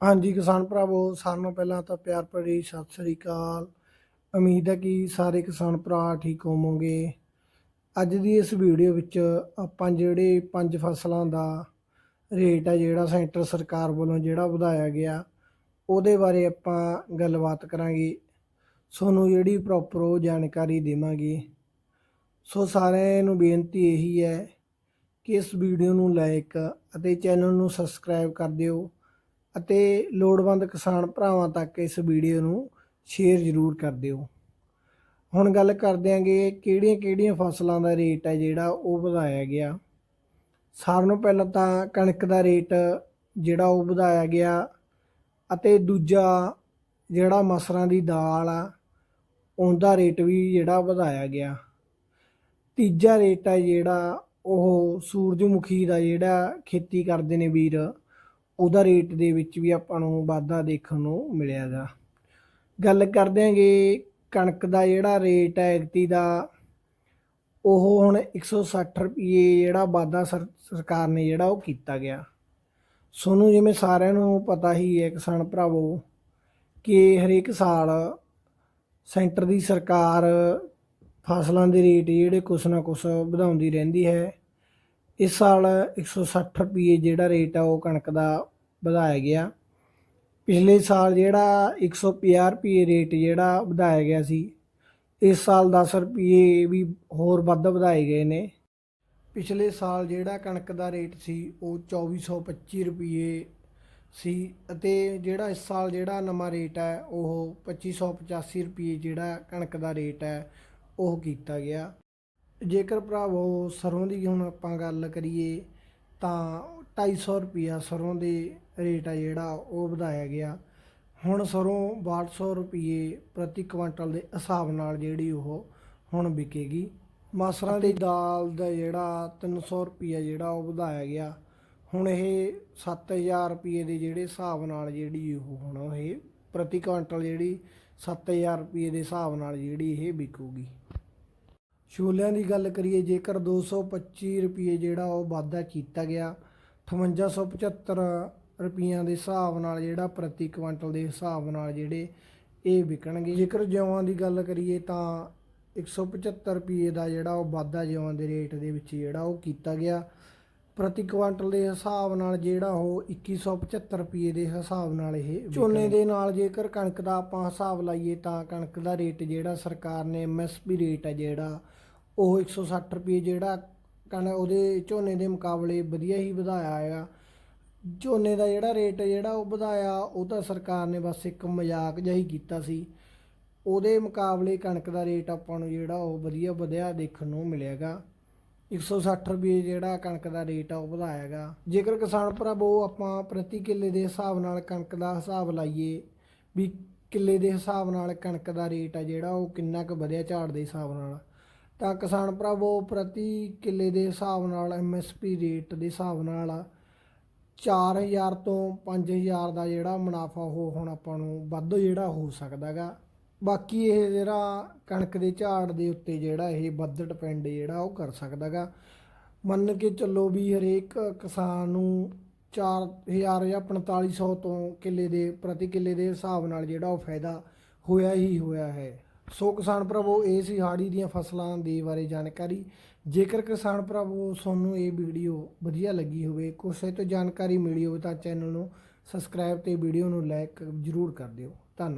ਹਾਂਜੀ, ਕਿਸਾਨ ਭਰਾਵੋ, ਸਾਰਿਆਂ ਨੂੰ ਪਹਿਲਾਂ ਤਾਂ ਪਿਆਰ ਭਰੀ ਸਤਿ ਸ੍ਰੀ ਅਕਾਲ। ਉਮੀਦ ਹੈ ਕਿ ਸਾਰੇ ਕਿਸਾਨ ਭਰਾ ਠੀਕ ਹੋਵੋਗੇ। ਅੱਜ ਦੀ ਇਸ ਵੀਡੀਓ ਵਿੱਚ ਆਪਾਂ ਜਿਹੜੇ ਪੰਜ ਫਸਲਾਂ ਦਾ ਰੇਟ ਹੈ, ਜਿਹੜਾ ਸੈਂਟਰ ਸਰਕਾਰ ਵੱਲੋਂ ਜਿਹੜਾ ਵਧਾਇਆ ਗਿਆ, ਉਹਦੇ ਬਾਰੇ ਆਪਾਂ ਗੱਲਬਾਤ ਕਰਾਂਗੇ। ਤੁਹਾਨੂੰ ਜਿਹੜੀ ਪ੍ਰੋਪਰ ਉਹ ਜਾਣਕਾਰੀ ਦੇਵਾਂਗੇ। ਸੋ ਸਾਰਿਆਂ ਨੂੰ ਬੇਨਤੀ ਇਹੀ ਹੈ ਕਿ ਇਸ ਵੀਡੀਓ ਨੂੰ ਲਾਈਕ ਅਤੇ ਚੈਨਲ ਨੂੰ ਸਬਸਕ੍ਰਾਈਬ ਕਰ ਦਿਓ। ਅਤੇ ਲੋੜਵੰਦ ਕਿਸਾਨ ਭਰਾਵਾਂ ਤੱਕ ਇਸ ਵੀਡੀਓ ਨੂੰ ਸ਼ੇਅਰ ਜ਼ਰੂਰ ਕਰ ਦਿਓ। ਹੁਣ ਗੱਲ ਕਰਦੇ ਆਂਗੇ ਕਿਹੜੀਆਂ-ਕਿਹੜੀਆਂ ਫਸਲਾਂ ਦਾ ਰੇਟ ਹੈ ਜਿਹੜਾ ਉਹ ਵਧਾਇਆ ਗਿਆ। ਸਾਰਿਆਂ ਨੂੰ ਪਹਿਲਾਂ ਤਾਂ ਕਣਕ ਦਾ ਰੇਟ ਜਿਹੜਾ ਉਹ ਵਧਾਇਆ ਗਿਆ ਅਤੇ ਦੂਜਾ ਜਿਹੜਾ ਮਸਰਾਂ ਦੀ ਦਾਲ ਆ, ਉਹਦਾ ਰੇਟ ਵੀ ਜਿਹੜਾ ਵਧਾਇਆ ਗਿਆ। ਤੀਜਾ ਰੇਟ ਹੈ ਜਿਹੜਾ ਉਹ ਸੂਰਜਮੁਖੀ ਦਾ ਜਿਹੜਾ ਖੇਤੀ ਕਰਦੇ ਨੇ ਵੀਰ। ਉਹਦਾ ਰੇਟ ਦੇ ਵਿੱਚ ਵੀ ਆਪਾਂ ਨੂੰ ਵਾਧਾ ਦੇਖਣ ਨੂੰ ਮਿਲਿਆਗਾ। ਗੱਲ ਕਰਦੇ ਆਂਗੇ ਕਣਕ ਦਾ ਜਿਹੜਾ ਰੇਟ ਹੈ ਐਗਤੀ ਦਾ, ਉਹ ਹੁਣ 160 ਰੁਪਏ ਜਿਹੜਾ ਵਾਧਾ ਸਰ- ਸਰਕਾਰ ਨੇ ਜਿਹੜਾ ਉਹ ਕੀਤਾ ਗਿਆ। ਸੋਨੂੰ ਜਿਵੇਂ ਸਾਰਿਆਂ ਨੂੰ ਪਤਾ ਹੀ ਹੈ ਕਿਸਾਨ ਭਰਾਵੋ ਕਿ ਹਰੇਕ ਸਾਲ ਸੈਂਟਰ ਦੀ ਸਰਕਾਰ ਫਸਲਾਂ ਦੇ ਰੇਟ ਜਿਹੜੇ ਕੁਛ ਨਾ ਕੁਛ ਵਧਾਉਂਦੀ ਰਹਿੰਦੀ ਹੈ। ਇਸ ਸਾਲ 160 ਰੁਪਏ ਜਿਹੜਾ ਰੇਟ ਆ ਉਹ ਕਣਕ ਦਾ ਵਧਾਇਆ ਗਿਆ। ਪਿਛਲੇ ਸਾਲ ਜਿਹੜਾ 150 ਰੁਪਏ ਰੇਟ ਜਿਹੜਾ ਵਧਾਇਆ ਗਿਆ ਸੀ, ਇਸ ਸਾਲ 10 ਰੁਪਏ ਵੀ ਹੋਰ ਵੱਧ ਵਧਾਏ ਗਏ ਨੇ। ਪਿਛਲੇ ਸਾਲ ਜਿਹੜਾ ਕਣਕ ਦਾ ਰੇਟ ਸੀ, ਉਹ 2425 ਰੁਪਏ ਸੀ ਅਤੇ ਜਿਹੜਾ ਇਸ ਸਾਲ ਜਿਹੜਾ ਨਵਾਂ ਰੇਟ ਹੈ ਉਹ 2585 ਰੁਪਏ ਜਿਹੜਾ ਕਣਕ ਦਾ ਰੇਟ ਹੈ ਉਹ ਕੀਤਾ ਗਿਆ। ਜੇਕਰ ਭਰਾਵੋ ਸਰੋਂ ਦੀ ਹੁਣ ਆਪਾਂ ਗੱਲ ਕਰੀਏ ਤਾਂ 250 ਰੁਪਿਆ ਸਰੋਂ ਦੇ ਰੇਟ ਆ ਜਿਹੜਾ ਉਹ ਵਧਾਇਆ ਗਿਆ। ਹੁਣ ਸਰੋਂ 6200 ਰੁਪਏ ਪ੍ਰਤੀ ਕੁਇੰਟਲ ਦੇ ਹਿਸਾਬ ਨਾਲ ਜਿਹੜੀ ਉਹ ਹੁਣ ਵਿਕੇਗੀ। ਮਸਰਾਂ ਦੀ ਦਾਲ ਦਾ ਜਿਹੜਾ 300 ਰੁਪਿਆ ਜਿਹੜਾ ਉਹ ਵਧਾਇਆ ਗਿਆ। ਹੁਣ ਇਹ 7000 ਰੁਪਏ ਦੇ ਜਿਹੜੇ ਹਿਸਾਬ ਨਾਲ ਜਿਹੜੀ ਉਹ ਹੁਣ ਇਹ ਪ੍ਰਤੀ ਕੁਇੰਟਲ ਜਿਹੜੀ 7000 ਰੁਪਏ ਦੇ ਹਿਸਾਬ ਨਾਲ ਜਿਹੜੀ ਇਹ ਵਿਕੂਗੀ। ਛੋਲਿਆਂ ਦੀ ਗੱਲ ਕਰੀਏ, ਜੇਕਰ 225 ਰੁਪਏ ਜਿਹੜਾ ਉਹ ਵਾਧਾ ਕੀਤਾ ਗਿਆ 5875 ਰੁਪਈਆਂ ਦੇ ਹਿਸਾਬ ਨਾਲ ਜਿਹੜਾ ਪ੍ਰਤੀ ਕੁਇੰਟਲ ਦੇ ਹਿਸਾਬ ਨਾਲ ਜਿਹੜੇ ਇਹ ਵਿਕਣਗੇ। ਜੇਕਰ ਜਵਾਂ ਦੀ ਗੱਲ ਕਰੀਏ ਤਾਂ 175 ਰੁਪਏ ਦਾ ਜਿਹੜਾ ਉਹ ਵਾਧਾ ਜਵਾਂ ਦੇ ਰੇਟ ਦੇ ਵਿੱਚ ਜਿਹੜਾ ਉਹ ਕੀਤਾ ਗਿਆ। ਪ੍ਰਤੀ ਕੁਇੰਟਲ ਦੇ ਹਿਸਾਬ ਨਾਲ ਜਿਹੜਾ ਉਹ 2175 ਰੁਪਏ ਦੇ ਹਿਸਾਬ ਨਾਲ ਇਹ ਝੋਨੇ ਦੇ ਨਾਲ ਜੇਕਰ ਕਣਕ ਦਾ ਆਪਾਂ ਹਿਸਾਬ ਲਾਈਏ ਤਾਂ ਕਣਕ ਦਾ ਰੇਟ ਜਿਹੜਾ ਸਰਕਾਰ ਨੇ ਐਮਐਸਪੀ ਰੇਟ ਹੈ ਜਿਹੜਾ ਉਹ 160 ਰੁਪਏ ਜਿਹੜਾ ਕਣ ਉਹਦੇ ਝੋਨੇ ਦੇ ਮੁਕਾਬਲੇ ਵਧੀਆ ਹੀ ਵਧਾਇਆ ਹੈਗਾ। ਝੋਨੇ ਦਾ ਜਿਹੜਾ ਰੇਟ ਜਿਹੜਾ ਉਹ ਵਧਾਇਆ, ਉਹ ਤਾਂ ਸਰਕਾਰ ਨੇ ਬਸ ਇੱਕ ਮਜ਼ਾਕ ਜਿਹਾ ਹੀ ਕੀਤਾ ਸੀ। ਉਹਦੇ ਮੁਕਾਬਲੇ ਕਣਕ ਦਾ ਰੇਟ ਆਪਾਂ ਨੂੰ ਜਿਹੜਾ ਉਹ ਵਧੀਆ ਵਧਿਆ ਦੇਖਣ ਨੂੰ ਮਿਲੇਗਾ 160 ਰੁਪਏ ਜਿਹੜਾ ਕਣਕ ਦਾ ਰੇਟ ਆ, ਉਹ ਵਧਾਇਆਗਾ ਜੇਕਰ ਕਿਸਾਨ ਭਰਾਵੋ ਆਪਾਂ ਪ੍ਰਤੀ ਕਿੱਲੇ ਦੇ ਹਿਸਾਬ ਨਾਲ ਕਣਕ ਦਾ ਹਿਸਾਬ ਲਾਈਏ, ਵੀ ਕਿੱਲੇ ਦੇ ਹਿਸਾਬ ਨਾਲ ਕਣਕ ਦਾ ਰੇਟ ਆ ਜਿਹੜਾ, ਉਹ ਕਿੰਨਾ ਕੁ ਵਧਿਆ ਝਾੜ ਦੇ ਹਿਸਾਬ ਨਾਲ। ਤਾਂ ਕਿਸਾਨ ਭਰਾਵੋ, ਪ੍ਰਤੀ ਕਿੱਲੇ ਦੇ ਹਿਸਾਬ ਨਾਲ ਐਮਐਸਪੀ ਰੇਟ ਦੇ ਹਿਸਾਬ ਨਾਲ 4000 ਤੋਂ 5000 ਦਾ ਜਿਹੜਾ ਮੁਨਾਫਾ ਉਹ ਹੁਣ ਆਪਾਂ ਨੂੰ ਵੱਧ ਜਿਹੜਾ ਹੋ ਸਕਦਾਗਾ। ਬਾਕੀ ਇਹ ਜਿਹੜਾ ਕਣਕ ਦੇ ਝਾੜ ਦੇ ਉੱਤੇ ਜਿਹੜਾ ਇਹ ਵੱਧ ਡਿਪੈਂਡ ਜਿਹੜਾ ਉਹ ਕਰ ਸਕਦਾਗਾ। ਮੰਨ ਕੇ ਚੱਲੋ ਵੀ ਹਰੇਕ ਕਿਸਾਨ ਨੂੰ 4000 ਜਾਂ 4500 ਤੋਂ ਕਿੱਲੇ ਦੇ, ਪ੍ਰਤੀ ਕਿੱਲੇ ਦੇ ਹਿਸਾਬ ਨਾਲ ਜਿਹੜਾ ਉਹ ਫਾਇਦਾ ਹੋਇਆ ਹੀ ਹੋਇਆ ਹੈ। ਸੋ ਕਿਸਾਨ ਭਰਾਵੋ ਇਹ ਸੀ ਹਾੜੀ ਦੀਆਂ ਫਸਲਾਂ ਦੇ ਬਾਰੇ ਜਾਣਕਾਰੀ। ਜੇਕਰ ਕਿਸਾਨ ਭਰਾਵੋ ਤੁਹਾਨੂੰ ਇਹ ਵੀਡੀਓ ਵਧੀਆ ਲੱਗੀ ਹੋਵੇ ਕਿਸੇ ਤੋਂ ਜਾਣਕਾਰੀ ਮਿਲੀ ਹੋਵੇ ਤਾਂ ਚੈਨਲ ਨੂੰ ਸਬਸਕ੍ਰਾਈਬ ਤੇ ਵੀਡੀਓ ਨੂੰ ਲਾਈਕ ਜ਼ਰੂਰ ਕਰ ਦਿਓ। ਧੰਨਵਾਦ।